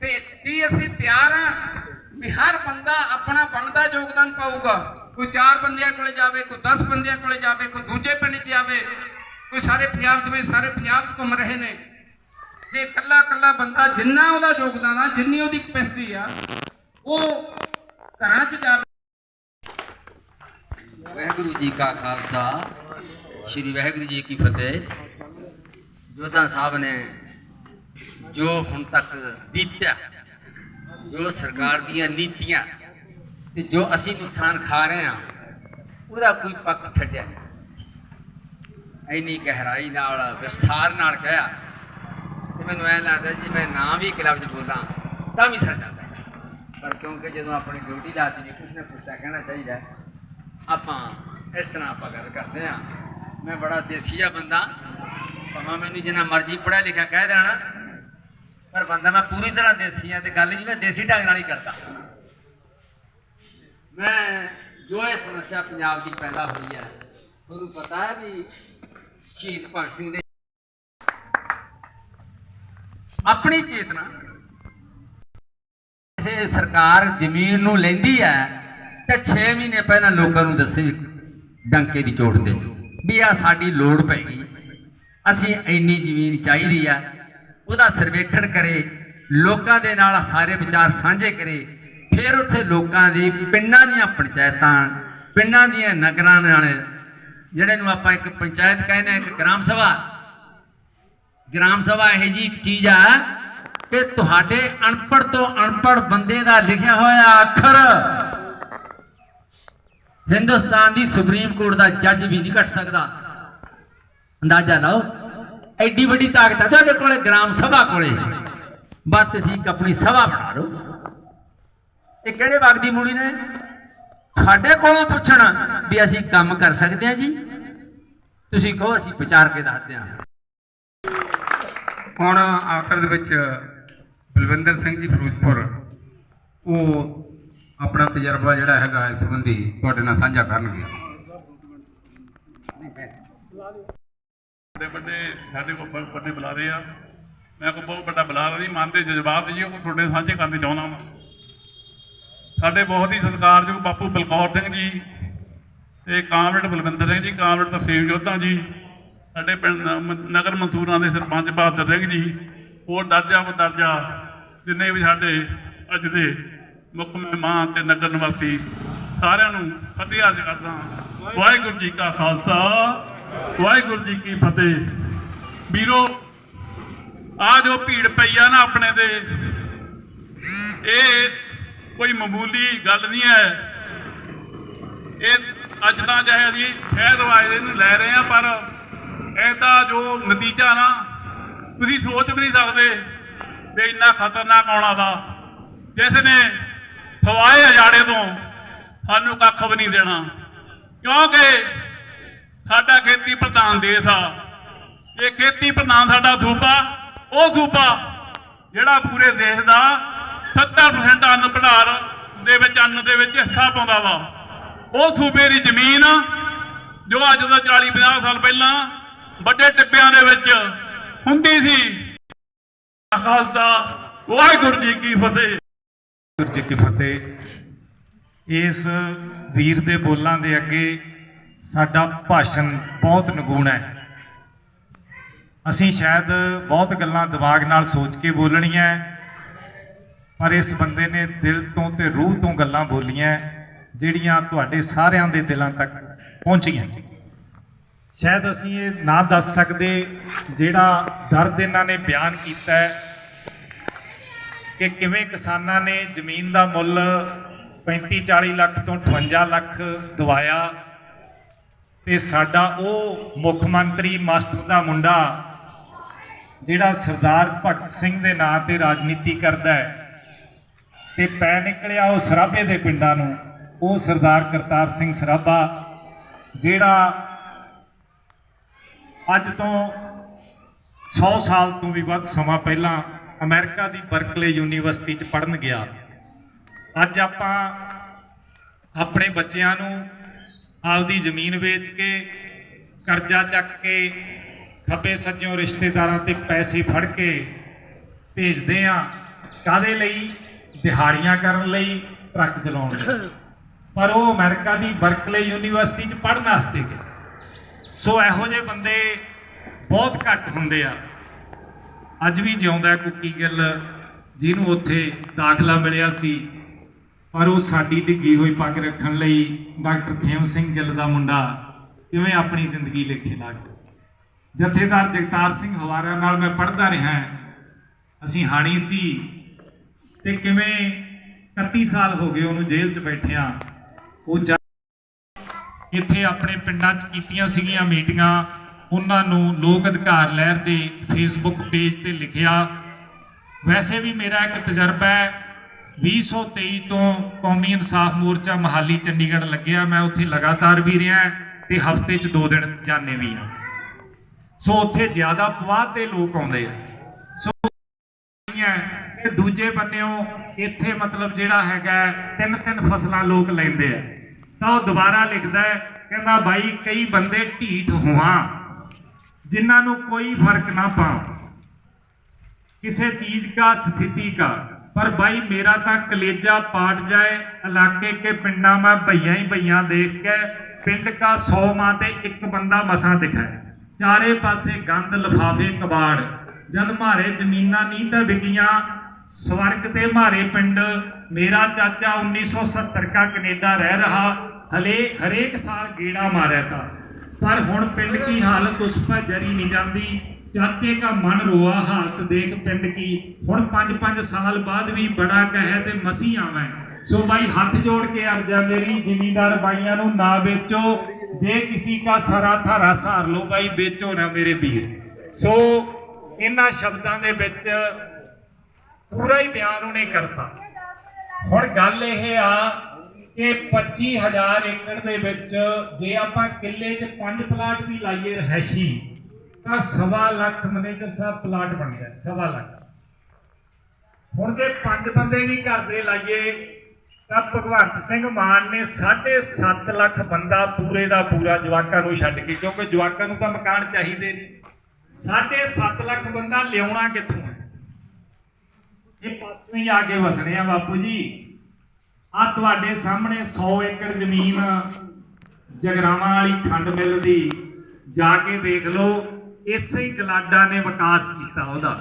ਤੇ ਕੀ ਅਸੀਂ ਤਿਆਰ ਆ ਵੀ ਹਰ ਬੰਦਾ ਆਪਣਾ ਬਣਦਾ ਯੋਗਦਾਨ ਪਾਊਗਾ? ਕੋਈ ਚਾਰ ਬੰਦਿਆਂ ਕੋਲੇ ਜਾਵੇ, ਕੋਈ 10 ਬੰਦਿਆਂ ਕੋਲੇ ਜਾਵੇ, ਕੋਈ ਦੂਜੇ ਪਿੰਡ 'ਚ ਜਾਵੇ, ਕੋਈ ਸਾਰੇ ਪੰਜਾਬ ਦੇ ਵਿੱਚ, ਸਾਰੇ ਪੰਜਾਬ 'ਚ ਘੁੰਮ ਰਹੇ ਨੇ। ਜੇ ਇਕੱਲਾ ਇਕੱਲਾ ਬੰਦਾ ਜਿੰਨਾ ਉਹਦਾ ਯੋਗਦਾਨ ਆ, ਜਿੰਨੀ ਉਹਦੀ ਕਪੈਸਿਟੀ ਆ, ਉਹ ਘਰਾਂ 'ਚ ਜਾ ਵਾਹਿਗੁਰੂ ਜੀ ਕਾ ਖਾਲਸਾ, ਸ੍ਰੀ ਵਾਹਿਗੁਰੂ ਜੀ ਕੀ ਫਤਿਹ। ਜੋਧਾ ਸਾਹਿਬ ਨੇ ਜੋ ਹੁਣ ਤੱਕ ਬੀਤਿਆ, ਜੋ ਸਰਕਾਰ ਦੀਆਂ ਨੀਤੀਆਂ ਤੇ ਜੋ ਅਸੀਂ ਨੁਕਸਾਨ ਖਾ ਰਹੇ ਹਾਂ, ਉਹਦਾ ਕੋਈ ਪੱਖ ਛੱਡਿਆ ਨਹੀਂ। ਇੰਨੀ ਗਹਿਰਾਈ ਨਾਲ, ਵਿਸਥਾਰ ਨਾਲ ਕਹਿਆ ਤੇ ਮੈਨੂੰ ਐ ਲੱਗਦਾ ਜੀ ਮੈਂ ਨਾ ਵੀ ਇੱਕ ਲਫ਼ਜ਼ ਬੋਲਾਂ ਤਾਂ ਵੀ ਸਰ ਜਾਂਦਾ ਪਰ ਕਿਉਂਕਿ ਜਦੋਂ ਆਪਣੀ ਡਿਊਟੀ ਲਾਤੀ ਜੀ, ਕੁਛ ਨਾ ਕੁਛ ਤਾਂ ਕਹਿਣਾ ਚਾਹੀਦਾ ਆਪਾਂ ਇਸ ਤਰ੍ਹਾਂ ਆਪਾਂ ਗੱਲ ਕਰਦੇ ਆ ਮੈਂ ਬੜਾ ਦੇਸੀ ਆ ਬੰਦਾ, ਭਾਵੇਂ ਮੈਨੂੰ ਜਿੰਨਾ ਮਰਜ਼ੀ ਪੜ੍ਹਿਆ ਲਿਖਿਆ ਕਹਿ ਦੇਣਾ ਪਰ ਬੰਦਾ ਮੈਂ ਪੂਰੀ ਤਰ੍ਹਾਂ ਦੇਸੀ ਆ ਤੇ ਗੱਲ ਜੀ ਮੈਂ ਦੇਸੀ ਢੰਗ ਨਾਲ ਹੀ ਕਰਦਾ। ਮੈਂ ਜੋ ਇਹ ਸਮੱਸਿਆ ਪੰਜਾਬ ਦੀ ਪੈਦਾ ਹੋਈ ਹੈ ਤੁਹਾਨੂੰ ਪਤਾ ਹੈ ਵੀ ਸ਼ਹੀਦ ਭਗਤ ਸਿੰਘ ਦੇ ਆਪਣੀ ਚੇਤਨਾ ਕਿਸੇ ਸਰਕਾਰ ਜ਼ਮੀਨ ਨੂੰ ਲੈਂਦੀ ਹੈ ਤੇ 6 ਮਹੀਨੇ ਪਹਿਲਾਂ ਲੋਕਾਂ ਨੂੰ ਦੱਸੇ ਡੰਕੇ ਦੀ ਚੋਟ ਤੇ ਵੀ ਆ ਸਾਡੀ ਲੋੜ ਪੈ ਗਈ। ਅਸੀਂ ਇੰਨੀ ਜ਼ਮੀਨ ਚਾਹੀਦੀ ਆ ਉਹਦਾ ਸਰਵੇਖਣ ਕਰੇ, ਲੋਕਾਂ ਦੇ ਨਾਲ ਸਾਰੇ ਵਿਚਾਰ ਸਾਂਝੇ ਕਰੇ, ਫਿਰ ਉੱਥੇ ਲੋਕਾਂ ਦੀ ਪਿੰਡਾਂ ਦੀਆਂ ਪੰਚਾਇਤਾਂ, ਪਿੰਡਾਂ ਦੀਆਂ ਨਗਰਾਂ ਨਾਲ, ਜਿਹੜੇ ਨੂੰ ਆਪਾਂ ਇੱਕ ਪੰਚਾਇਤ ਕਹਿੰਦੇ ਆ ਇੱਕ ਗ੍ਰਾਮ ਸਭਾ। ਗ੍ਰਾਮ ਸਭਾ ਇਹ ਜੀ ਇੱਕ ਚੀਜ਼ ਆ ਕਿ ਤੁਹਾਡੇ ਅਨਪੜ੍ਹ ਤੋਂ ਅਨਪੜ੍ਹ ਬੰਦੇ ਦਾ ਲਿਖਿਆ ਹੋਇਆ ਅੱਖਰ ਹਿੰਦੁਸਤਾਨ ਦੀ ਸੁਪਰੀਮ ਕੋਰਟ ਦਾ ਜੱਜ ਵੀ ਨਹੀਂ ਕੱਟ ਸਕਦਾ। ਅੰਦਾਜ਼ਾ ਲਾਓ। ਐਡੀ ਵੱਡੀ ਤਾਕਤ ਆ, ਤੁਹਾਡੇ ਕੋਲੇ ਗ੍ਰਾਮ ਸਭਾ ਕੋਲੇ। ਬਸ ਤੁਸੀਂ ਆਪਣੀ ਸਭਾ ਬਣਾ ਲਓ ਇਹ ਕਿਹੜੇ ਵਗ ਦੀ ਮੂੜੀ ਨੇ? ਸਾਡੇ ਕੋਲੋਂ ਪੁੱਛਣਾ ਵੀ ਅਸੀਂ ਕੰਮ ਕਰ ਸਕਦੇ ਹਾਂ ਜੀ। ਤੁਸੀਂ ਕਹੋ, ਅਸੀਂ ਵਿਚਾਰ ਕੇ ਦੱਸਦੇ ਹਾਂ। ਹੁਣ ਆਖਰ ਦੇ ਵਿੱਚ ਬਲਵਿੰਦਰ ਸਿੰਘ ਜੀ ਫਿਰੋਜ਼ਪੁਰ, ਉਹ ਆਪਣਾ ਤਜਰਬਾ ਜਿਹੜਾ ਹੈਗਾ ਇਸ ਸੰਬੰਧੀ ਤੁਹਾਡੇ ਨਾਲ ਸਾਂਝਾ ਕਰਨਗੇ। ਵੱਡੇ ਵੱਡੇ ਸਾਡੇ ਕੋਲ ਬ- ਵੱਡੇ ਬੁਲਾਰੇ ਆ। ਮੈਂ ਕੋਈ ਬਹੁਤ ਵੱਡਾ ਬੁਲਾਰਾ ਨਹੀਂ ਮੰਨਦੇ ਜਜ਼ਬਾਤ ਜੀ, ਉਹ ਤੁਹਾਡੇ ਸਾਂਝੇ ਕਰਨੇ ਚਾਹੁੰਦਾ ਹਾਂ ਸਾਡੇ ਬਹੁਤ ਹੀ ਸਤਿਕਾਰਯੋਗ ਬਾਪੂ ਬਲਕੌਰ ਸਿੰਘ ਜੀ ਤੇ ਕਾਮਰੇਡ ਬਲਵਿੰਦਰ ਸਿੰਘ ਜੀ, ਕਾਮਰੇਡ ਤਰਸੇਮ ਜੋਧਾ ਜੀ, ਸਾਡੇ ਪਿੰਡ ਨਗਰ ਮਨਸੂਰਾਂ ਦੇ ਸਰਪੰਚ ਬਹਾਦਰ ਸਿੰਘ ਜੀ, ਹੋਰ ਦਰਜਾ ਬਦਰਜਾ ਜਿੰਨੇ ਵੀ ਸਾਡੇ ਅੱਜ ਦੇ ਮੁੱਖ ਮਹਿਮਾਨ ਤੇ ਨਗਰ ਨਿਵਾਸੀ, ਸਾਰਿਆਂ ਨੂੰ ਫਤਿਹ ਅਰਜ਼ ਕਰਦਾ ਹਾਂ। ਵਾਹਿਗੁਰੂ ਜੀ ਕਾ ਖਾਲਸਾ। ਵਾਹਿਗੁਰੂ ਜੀ ਕੀ ਫਤਿਹ। ਵੀਰੋ, ਆ ਜੋ ਭੀੜ ਪਈ ਆ ਨਾ ਆਪਣੇ ਤੇ, ਇਹ ਕੋਈ ਮਾਮੂਲੀ ਗੱਲ ਨਹੀਂ ਹੈ। ਇਹ ਅੱਜ ਤਾਂ ਚਾਹੇ ਅਸੀਂ ਸ਼ਹਿਦ ਵਾਇਦੇ ਨੂੰ ਲੈ ਰਹੇ ਆ ਪਰ ਇਹਦਾ ਜੋ ਨਤੀਜਾ ਨਾ, ਤੁਸੀਂ ਸੋਚ ਵੀ ਨਹੀਂ ਸਕਦੇ ਵੀ ਇੰਨਾ ਖਤਰਨਾਕ ਆਉਣਾ ਦਾ ਜਿਸ ਨੇ ਫਵਾਏ ਅਜਾੜੇ ਤੋਂ ਸਾਨੂੰ ਕੱਖ ਵੀ ਨਹੀਂ ਦੇਣਾ। ਕਿਉਂਕਿ ਸਾਡਾ ਖੇਤੀ ਪ੍ਰਧਾਨ ਦੇਸ਼ ਆ। ਇਹ ਖੇਤੀ ਪ੍ਰਧਾਨ ਸਾਡਾ ਸੂਬਾ, ਉਹ ਸੂਬਾ ਜਿਹੜਾ ਪੂਰੇ ਦੇਸ਼ ਦਾ 70% ਅੰਨ ਭੰਡਾਰ ਦੇ ਵਿੱਚ, ਅੰਨ ਦੇ ਵਿੱਚ ਹਿੱਸਾ ਪਾਉਂਦਾ ਵਾ। ਉਹ ਸੂਬੇ ਦੀ ਜ਼ਮੀਨ ਜੋ ਅੱਜ ਤੋਂ 40 50 ਸਾਲ ਪਹਿਲਾਂ ਵੱਡੇ ਟਿੱਬਿਆਂ ਦੇ ਵਿੱਚ ਹੁੰਦੀ ਸੀ। ਖਾਲਸਾ, ਵਾਹਿਗੁਰੂ ਜੀ ਕੀ ਫਤਿਹ। ਵਾਹਿਗੁਰੂ ਜੀ ਕੀ ਫਤਿਹ। ਇਸ ਵੀਰ ਦੇ ਬੋਲਾਂ ਦੇ ਅੱਗੇ ਸਾਡਾ ਭਾਸ਼ਣ ਬਹੁਤ ਨਿਗੂਣ ਹੈ। ਅਸੀਂ ਸ਼ਾਇਦ ਬਹੁਤ ਗੱਲਾਂ ਦਿਮਾਗ ਨਾਲ ਸੋਚ ਕੇ ਬੋਲਣੀਆਂ ਪਰ ਇਸ ਬੰਦੇ ਨੇ ਦਿਲ ਤੋਂ ਤੇ ਰੂਹ ਤੋਂ ਗੱਲਾਂ ਬੋਲੀਆਂ ਜਿਹੜੀਆਂ ਤੁਹਾਡੇ ਸਾਰਿਆਂ ਦੇ ਦਿਲਾਂ ਤੱਕ ਪਹੁੰਚੀਆਂ। ਸ਼ਾਇਦ ਅਸੀਂ ਇਹ ਨਾ ਦੱਸ ਸਕਦੇ ਜਿਹੜਾ ਦਰਦ ਇਹਨਾਂ ਨੇ ਬਿਆਨ ਕੀਤਾ ਹੈ ਕਿ ਕਿਵੇਂ ਕਿਸਾਨਾਂ ਨੇ ਜ਼ਮੀਨ ਦਾ ਮੁੱਲ 35 40 ਲੱਖ ਤੋਂ 58 ਲੱਖ ਦਵਾਇਆ। ਤੇ ਸਾਡਾ ਉਹ ਮੁੱਖ ਮੰਤਰੀ, ਮਾਸਟਰ ਦਾ ਮੁੰਡਾ, ਜਿਹੜਾ ਸਰਦਾਰ ਭਗਤ ਸਿੰਘ ਦੇ ਨਾਂ ਤੇ ਰਾਜਨੀਤੀ ਕਰਦਾ ਹੈ, ਤੇ ਪੈ ਨਿਕਲਿਆ ਉਹ ਸਰਾਭੇ ਦੇ ਪਿੰਡਾਂ ਨੂੰ, ਉਹ ਸਰਦਾਰ ਕਰਤਾਰ ਸਿੰਘ ਸਰਾਭਾ, ਜਿਹੜਾ ਅੱਜ ਤੋਂ 100 ਸਾਲ ਤੋਂ ਵੀ ਵੱਧ ਸਮਾਂ ਪਹਿਲਾਂ ਅਮਰੀਕਾ ਦੀ ਬਰਕਲੇ ਯੂਨੀਵਰਸਿਟੀ 'ਚ ਪੜ੍ਹਨ ਗਿਆ। ਅੱਜ ਆਪਾਂ ਆਪਣੇ ਬੱਚਿਆਂ ਨੂੰ ਆਪਦੀ ਜ਼ਮੀਨ ਵੇਚ ਕੇ, ਕਰਜ਼ਾ ਚੱਕ ਕੇ, ਖੱਬੇ ਸੱਜਿਓਂ ਰਿਸ਼ਤੇਦਾਰਾਂ ਤੇ ਪੈਸੇ ਫੜ ਕੇ ਭੇਜਦੇ ਆ। ਕਾਦੇ ਲਈ? ਦਿਹਾੜੀਆਂ ਕਰਨ ਲਈ ਟਰੱਕ ਚਲਾਉਣ ਲਈ। ਪਰ ਉਹ ਅਮਰੀਕਾ ਦੀ ਬਰਕਲੇ ਯੂਨੀਵਰਸਿਟੀ 'ਚ ਪੜ੍ਹਨ ਵਾਸਤੇ ਗਏ। ਸੋ ਇਹੋ ਜਿਹੇ ਬੰਦੇ ਬਹੁਤ ਘੱਟ ਹੁੰਦੇ ਆ। ਅੱਜ ਵੀ ਜਿਉਂਦਾ ਹੈ ਕੁੱਕੀ ਗਿੱਲ, ਜਿਹਨੂੰ ਉੱਥੇ ਦਾਖਲਾ ਮਿਲਿਆ ਸੀ। ਪਰ ਉਹ ਸਾਡੀ ਡਿੱਗੀ ਹੋਈ ਪੱਗ ਰੱਖਣ ਲਈ ਡਾਕਟਰ ਖੇਮ ਸਿੰਘ ਗਿੱਲ ਦਾ ਮੁੰਡਾ ਕਿਵੇਂ ਆਪਣੀ ਜ਼ਿੰਦਗੀ ਲਿਖੇ ਲੱਗ ਜਥੇਦਾਰ ਜਗਤਾਰ ਸਿੰਘ ਹਵਾਰਾ ਨਾਲ ਮੈਂ ਪੜ੍ਹਦਾ ਰਿਹਾ ਅਸੀਂ ਹਾਣੀ ਸੀ ਤੇ ਕਿਵੇਂ 31 ਸਾਲ ਹੋ ਗਏ ਉਹਨੂੰ ਜੇਲ੍ਹ 'ਚ ਬੈਠਿਆਂ। ਉਹ ਇੱਥੇ ਆਪਣੇ ਪਿੰਡਾਂ 'ਚ ਕੀਤੀਆਂ ਸੀਗੀਆਂ ਮੀਟਿੰਗਾਂ। ਉਹਨਾਂ ਨੂੰ ਲੋਕ ਅਧਿਕਾਰ ਲਹਿਰ ਦੇ ਫੇਸਬੁੱਕ ਪੇਜ ਤੇ ਲਿਖਿਆ। ਵੈਸੇ ਵੀ ਮੇਰਾ ਇੱਕ ਤਜਰਬਾ ਹੈ 2023 ਤੋਂ ਕੌਮੀ ਇਨਸਾਫ ਮੋਰਚਾ ਮਹਾਲੀ, ਚੰਡੀਗੜ੍ਹ ਲੱਗਿਆ। ਮੈਂ ਉੱਥੇ ਲਗਾਤਾਰ ਵੀ ਰਿਹਾ ਤੇ ਹਫ਼ਤੇ 'ਚ ਦੋ ਦਿਨ ਜਾਣੇ ਵੀ ਆ। ਸੋ ਉੱਥੇ ਜ਼ਿਆਦਾ ਪਵਾਦ ਦੇ ਲੋਕ ਆਉਂਦੇ ਆ। ਸੋ ਤੇ ਦੂਜੇ ਬੰਨਿਓ, ਇੱਥੇ ਮਤਲਬ ਜਿਹੜਾ ਹੈਗਾ ਤਿੰਨ ਤਿੰਨ ਫਸਲਾਂ ਲੋਕ ਲੈਂਦੇ ਆ। ਤਾਂ ਉਹ ਦੁਬਾਰਾ ਲਿਖਦਾ ਕਹਿੰਦਾ, ਬਾਈ, ਕਈ ਬੰਦੇ ਢੀਠ ਹੋਵਾਂ, ਜਿਨ੍ਹਾਂ ਨੂੰ ਕੋਈ ਫ਼ਰਕ ਨਾ ਪਾ ਕਿਸੇ ਚੀਜ਼ ਦਾ ਸਥਿਤੀ ਦਾ ਪਰ ਬਾਈ, ਮੇਰਾ ਤਾਂ ਕਲੇਜਾ ਪਾਟ ਜਾਏ, ਇਲਾਕੇ ਕੇ ਪਿੰਡਾਂ ਮੈਂ ਭਈਆਂ ਹੀ ਭਈਆਂ ਦੇਖ ਕੇ, ਪਿੰਡ ਕਾ ਸੌ ਮਾਂ ਤੇ ਇੱਕ ਬੰਦਾ ਮਸਾਂ ਦਿਖਾਏ ਚਾਰੇ ਪਾਸੇ ਗੰਦ, ਲਫਾਫੇ, ਕਬਾੜ। ਜਦ ਮਾਰੇ ਜ਼ਮੀਨਾਂ ਨਹੀਂ ਤਾਂ ਵਿਕੀਆਂ। ਸਵਰਗ ਤੇ ਮਾਰੇ ਪਿੰਡ। ਮੇਰਾ ਚਾਚਾ 1970 ਕਾ ਕੈਨੇਡਾ ਰਹਿ ਰਹਾ। ਹਲੇ ਹਰੇਕ ਸਾਲ ਗੇੜਾ ਮਾਰਿਆ ਤਾਂ। ਪਰ ਹੁਣ ਪਿੰਡ ਕੀ ਹਾਲਤ, ਉਸ ਪਰ ਜਰੀ ਨਹੀਂ ਜਾਂਦੀ। ਚਾਚੇ का मन रोआ हालत देख पिंड की ਹੁਣ 5-5 ਸਾਲ ਬਾਅਦ ਵੀ ਬੜਾ ਕਹੇ ਤੇ ਮਸੀ ਆਵੇਂ ਸੋ ਭਾਈ ਹੱਥ ਜੋੜ ਕੇ ਅਰਜ਼ਾ ਮੇਰੀ ਜ਼ਿਮੀਂਦਾਰ ਬਾਈਆਂ ਨੂੰ ਨਾ ਵੇਚੋ ਜੇ ਕਿਸੇ ਦਾ ਸਰਾ ਥਾਰਾ ਸਹਾਰ ਲੋ ਭਾਈ ਵੇਚੋ ਨਾ ਮੇਰੇ ਵੀਰ ਸੋ ਇਹਨਾਂ ਸ਼ਬਦਾਂ ਦੇ ਵਿੱਚ ਪੂਰਾ ਹੀ ਬਿਆਨ ਉਹਨੇ ਕਰਤਾ ਹੁਣ ਗੱਲ ਇਹ ਆ ਕਿ 25000 ਏਕੜ ਦੇ ਵਿੱਚ ਜੇ ਆਪਾਂ ਕਿੱਲੇ 'ਚ ਪੰਜ ਪਲਾਟ ਵੀ ਲਾਈਏ ਰਹਿਸ਼ੀ ਤਾਂ ਸਵਾ ਲੱਖ ਮੈਨੇਜਰ ਸਾਹਿਬ ਪਲਾਟ ਬਣ ਗਿਆ, ਸਵਾ ਲੱਖ। ਹੁਣ ਜੇ ਪੰਜ ਬੰਦੇ ਵੀ ਘਰ ਦੇ ਲਾਈਏ, ਤਾਂ ਭਗਵੰਤ ਸਿੰਘ ਮਾਨ ਨੇ 7.5 ਲੱਖ ਬੰਦਾ ਪੂਰੇ ਦਾ ਪੂਰਾ ਜਵਾਕਾਂ ਨੂੰ ਛੱਡ ਕੇ, ਕਿਉਂਕਿ ਜਵਾਕਾਂ ਨੂੰ ਤਾਂ ਮਕਾਨ ਚਾਹੀਦੇ ਨੇ। 7.5 ਲੱਖ ਬੰਦਾ ਲਿਆਉਣਾ ਕਿੱਥੋਂ ਹੈ? ਇਹ ਪਾਸੋਂ ਹੀ ਆ ਕੇ ਵਸਣੇ ਆ ਬਾਪੂ ਜੀ। ਆ ਤੁਹਾਡੇ ਸਾਹਮਣੇ 100 ਏਕੜ ਜ਼ਮੀਨ ਜਗਰਾਵਾਂ ਵਾਲੀ ਖੰਡ ਮਿਲ ਦੀ। ਜਾ ਕੇ ਦੇਖ ਲਓ ਇਸੇ ਹੀ ਗਲਾਡਾ ਨੇ ਵਿਕਾਸ ਕੀਤਾ ਉਹਦਾ।